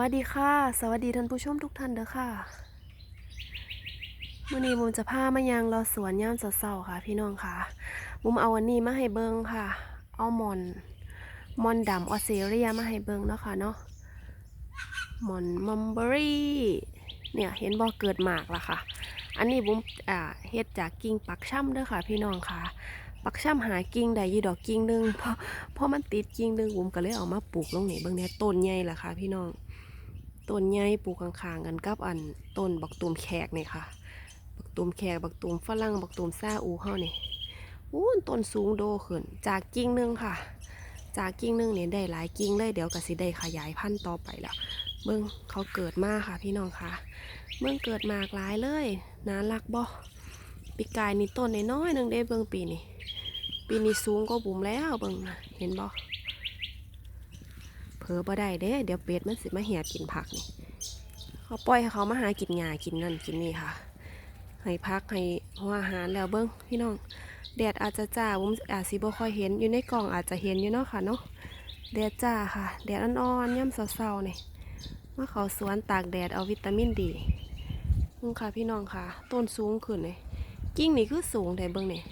วัสดีค่ะ สวัสดีท่านผู้ชมทุกท่านเด้อค่ะมื่อนี้มุมจะพามายังรอสวนย่ามเศร้าค่ะ พี่น้องค่ะ มุมเอาวันนี้มาให้เบิงค่ะ เอามอนมอนดำออสเตรเลียมาให้เบิงเนาะค่ะเนาะมอนมัมเบอรี่เนี่ยเห็นบ่เกิดหมากละค่ะ อันนี้บุ้มอ่าเฮ็ดจากกิ่งปักช่ำเด้อค่ะ พี่น้องค่ะ ปักช่ำหากิ่งได้ยี่ดอกกิ่งหนึงเพราะเพราะมันติดกิ่งหนึงบุ้มก็เลยเอามาปลูกลงนี่เบิงเนี่ยต้นใหญ่ละค่ะ พี่น้อง ต้นใหญ่ปลูกข้างๆกันกับอันต้นบักตูมแขกนี่ค่ะ บักตูมแขกบักตูมฝรั่งบักตูมซาอูเฮานี่อู้นต้นสูงโดขึ้น จากกิ่งนึงค่ะ จากกิ่งนึงเนี่ยได้หลายกิ่งเลยเดี๋ยวกสิได้ขยายพันธุ์ต่อไปแล้วเบิ่งเขาเกิดมาค่ะพี่น้องค่ะเบิ่งเกิดมากหลายเลยน่ารักบ่ปีกายนี่ต้นน้อยๆนึงได้เบิ่งปีนี้ปีนี้สูงก็บุ๋มแล้วเบิ่งนะเห็นบ่ เผลอบ่ได้เด้ เดี๋ยวเป็ดมันสิมาเหียกินผักนี่เขาปล่อยให้เขามาหากินหญ้ากินนั่นกินนี่ค่ะ ให้พักให้หัวอาหารแล้วเบิ้งพี่น้องแดดอาจจะจ้าผมอาจสิบ่ค่อยเห็นอยู่ในกล่องอาจจะเห็นอยู่เนาะค่ะเนาะแดดจ้าค่ะ แดดอ่อนๆย่ำเศร้าๆนี่มาเขาสวนตากแดดเอาวิตามินดีนี่ค่ะพี่น้องค่ะ ต้นสูงขึ้นเลยกิ่งนี่คือสูงแต่เบิ้งนี่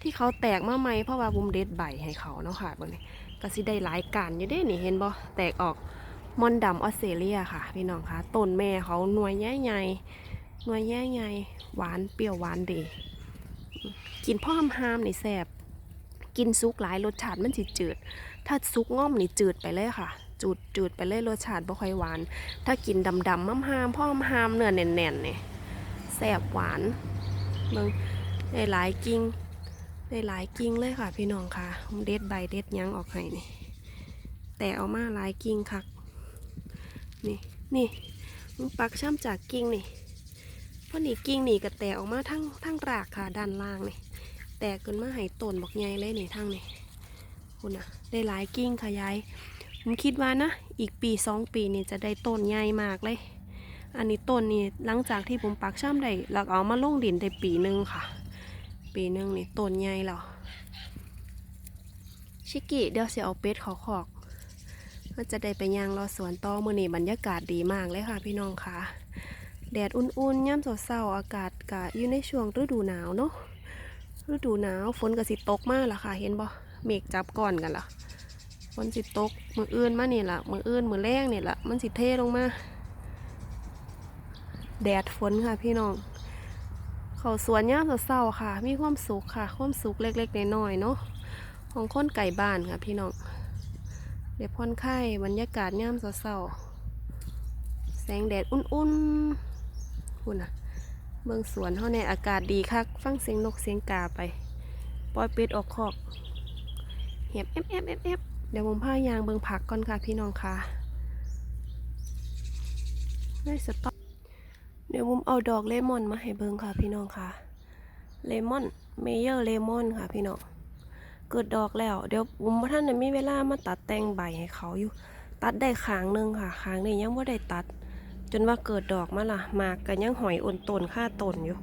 ที่เขาแตกมาใหม่เพราะว่าบุมเด็ดใบให้เขาเนาะค่ะเบิ้งนี่ ก็สิได้หลายการอยู่เด้นี่เห็นบ่แตกออกมอนดำออสเตรเลียค่ะ พี่น้องคะต้นแม่เขาหน่วยใหญ่ๆหน่วยใหญ่ๆหวานเปรี้ยวหวานดีกินพ่อมหามนี่แซ่บกินซุกหลายรสชาติมันสิจืด ถ้าซุกง่อมนี่จืดไปเลยค่ะจืดจืดไปเลยรสชาติบ่ค่อยหวาน ถ้ากินดำๆม้ำหามพ่อมหามเนื้อแน่นๆเนี่ยแซ่บหวานเบิ่งได้หลายกิ่ง ได้หลายกิ่งเลยค่ะ พี่น้องค่ะผมเด็ดใบเด็ดยังออกให้นี่ แต่เอามาหลายกิ่งคัก นี่นี่มันปักช่ำจากกิ่งนี่เพราะนี่กิ่งนี่ก็แตกออกมาทั้งทั้งรากค่ะ ด้านล่างนี่แตกขึ้นมาให้ต้นบอกใหญ่เลยนี่ทั้งนี่คุณนะได้หลายกิ่งค่ะยายผมคิดว่านะ อีกปีสองปีนี่จะได้ต้นใหญ่มากเลย อันนี้ต้นนี่หลังจากที่ผมปักช่ำได้หลักเอามาลงดินได้ปีหนึ่งค่ะ ปีหนึ่งนี่ต้นใหญ่แล้วชิกิเดี๋ยวเสียเอาเป็ดขาขอกก็จะได้ไปย่างรอสวนต่อมือนี่บรรยากาศดีมากเลยค่ะพี่น้องค่ะ แดดอุ่นๆย่ำเศร้าๆอากาศกะอยู่ในช่วงฤดูหนาวเนาะฤดูหนาวฝนก็สิตกมากล่ะค่ะ เห็นบ่เมฆจับก่อนกันล่ะฝนสิตกมืออื่นมานี่ล่ะมืออื่นมือแรงนี่ยล่ะมันสิเทลงมา แดดฝนค่ะพี่น้อง เขาสวนย่ามเศร้าๆค่ะ มีความสุขค่ะ ความสุขเล็กๆน้อยๆเนาะของคนไก่บ้านค่ะพี่น้องเดี๋ยวพ่อนไข่บรรยากาศย่ามเศร้าแสงแดดอุ่นๆคุณน่ะเมืองสวนเขาในอากาศดีคักฟังเสียงนกเสียงกาไปปล่อยเป็ดออกคอกเห็บเอฟเอฟเอฟเอฟเดี๋ยวผมพายางเบิงผักก่อนค่ะพี่น้องค่ะได้สต็อป เดี๋ยวผมเอาดอกเลมอนมาให้เบิ่งค่ะพี่น้องค่ะ เลมอนเมเยอร์เลมอนค่ะ พี่น้อง เกิดดอกแล้ว เดี๋ยวผมว่าท่านน่ะมีเวลามาตัดแต่งใบให้เขาอยู่ ตัดได้ขางหนึงค่ะขางนี้ยังว่าได้ตัด จนว่าเกิดดอกมาละมากกันยังหอยอ่อนต้นค่าต้นอยู่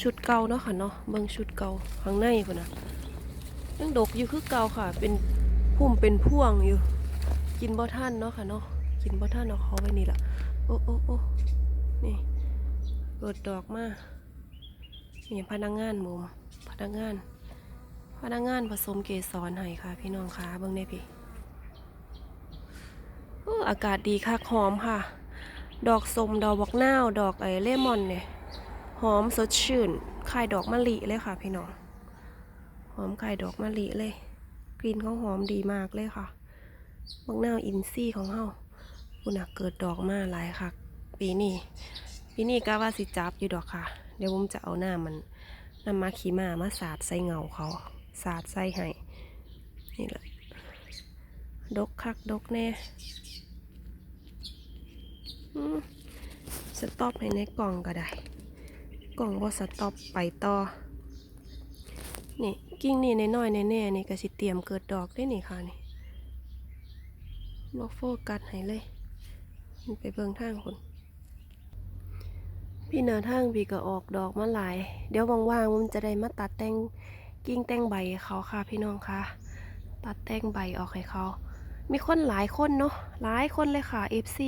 ชุดเก่าเนาะค่ะเนาะ เบิ่งชุดเก่าข้างในพุ่นน่ะยังดกอยู่คือเก่าค่ะ เป็นพุ่มเป็นพ่วงอยู่ กินบ่ท่านเนาะค่ะเนาะ กินบ่ท่านเอาเขาไว้นี่ละโอ้โอ้โอ้นี่ เปิดดอกมานี่พนักงานมุมพนักงาน พนักงานผสมเกสรให้ค่ะ พี่น้องค่ะเบิ่งได้พี่โอ้อากาศดีค่ะหอมค่ะ ดอกสมดอกบักนาวดอกไอเลมอนเนี่ยหอมสดชื่นคายดอกมะลิเลยค่ะ พี่น้องหอมคายดอกมะลิเลย กลิ่นเขาหอมดีมากเลยค่ะบักนาวอินซี่ของเฮาคุณน่ะเกิดดอกมาหลายค่ะ ปีนี้ ปีนี้ก็ว่าสิจับอยู่ดอกค่ะ เดี๋ยวผมจะเอาหน้ามันน้ำมาขีมามาสาดใส่เงาเขา สาดใส่ให้นี่เลยดกคักดกแน่สต็อปให้ในกล่องก็ได้ กล่องว่าสต็อปไปต่อ นี่กิ่งนี่ในน้อยๆแน่นี่ก็สิเตรียมเกิดดอกได้นี่ค่ะนี่มาโฟกัสให้เลย ไปเบิ่งทางคน พี่นาทางพี่ก็ออกดอกมาหลาย เดี๋ยวว่างๆมันจะได้มาตัดแต่งกิ่งแต่งใบเขาค่ะพี่น้องค่ะ ตัดแต่งใบออกให้เขา มีคนหลายคนเนาะหลายคนเลยค่ะ FC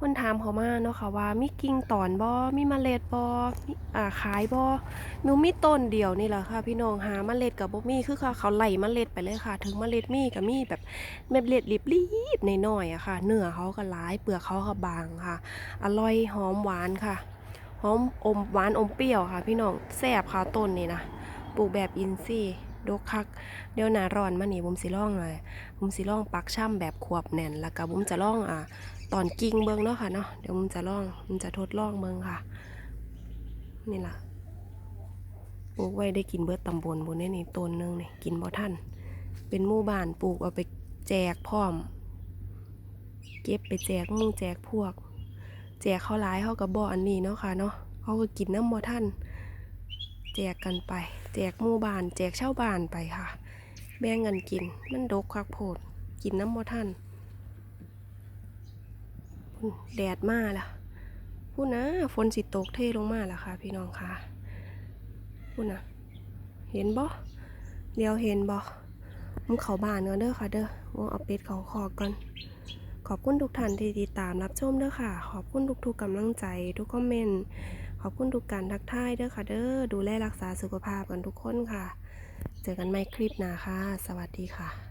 คนถามเขามาเนาะค่ะว่ามีกิ่งตอนบอมีเมล็ดบอมีอ่าขายบอหนูมีต้นเดียวนี่แหละค่ะ พี่น้องหาเมล็ดกับบ่มีคือเขาเขาไล่เมล็ดไปเลยค่ะ ถึงเมล็ดมีก็มีแบบเม็ดเล็ดรีบๆหน่อยอะค่ะ เนื้อเขาก็หลายเปลือกเขาก็บางค่ะ อร่อยหอมหวานค่ะ หอมอมหวานอมเปรี้ยวค่ะ พี่น้องแซ่บค่ะต้นนี่นะปลูกแบบอินทรีย์ดกคัก เดี๋ยวหนาร้อนมานี่บุ้มสิล่องเลยบุ้มสิล่องปักช่ำแบบขวบแน่น แล้วก็บุ้มจะล่องอ่าตอนกิ่งเบิงเนาะค่ะเนาะเดี๋ยวบุมจะล่องบุมจะทดลองเบิงค่ะ นี่ล่ะปลูกไว้ได้กินเบิดตำบลบุญได้นี่ต้นหนึงนี่กินบ่ทันเป็นหมู่บ้านปลูกเอาไปแจกพร้อม เก็บไปแจกมู่แจกพวก แจกเขาหลายเขากับบ่อันนี้เนาะค่ะเนาะเขาก็กินน้ำบ่ทันแจกกันไป แจกหมู่บ้าน แจกชาวบ้านไปค่ะ แบ่งกันกิน มันดกคักโพด กินน้ำบ่ทันพุ่นแดดมาล่ะพูดนะฝนสิตกเทลงมาล่ะค่ะ พี่น้องค่ะพูดนะเห็นบ่เดี๋ยวเห็นบ่มึงเขาบ้านกันเด้อค่ะเด้อมึงเอาเป็ดเขาคอกก่อน ขอบคุณทุกท่านที่ติดตามรับชมเด้อค่ะ ขอบคุณทุกๆกำลังใจ ทุกคอมเมนต์ ขอบคุณทุกการทักทายเด้อค่ะ เด้อ ดูแลรักษาสุขภาพกันทุกคนค่ะ เจอกันใหม่คลิปหน้าค่ะ สวัสดีค่ะ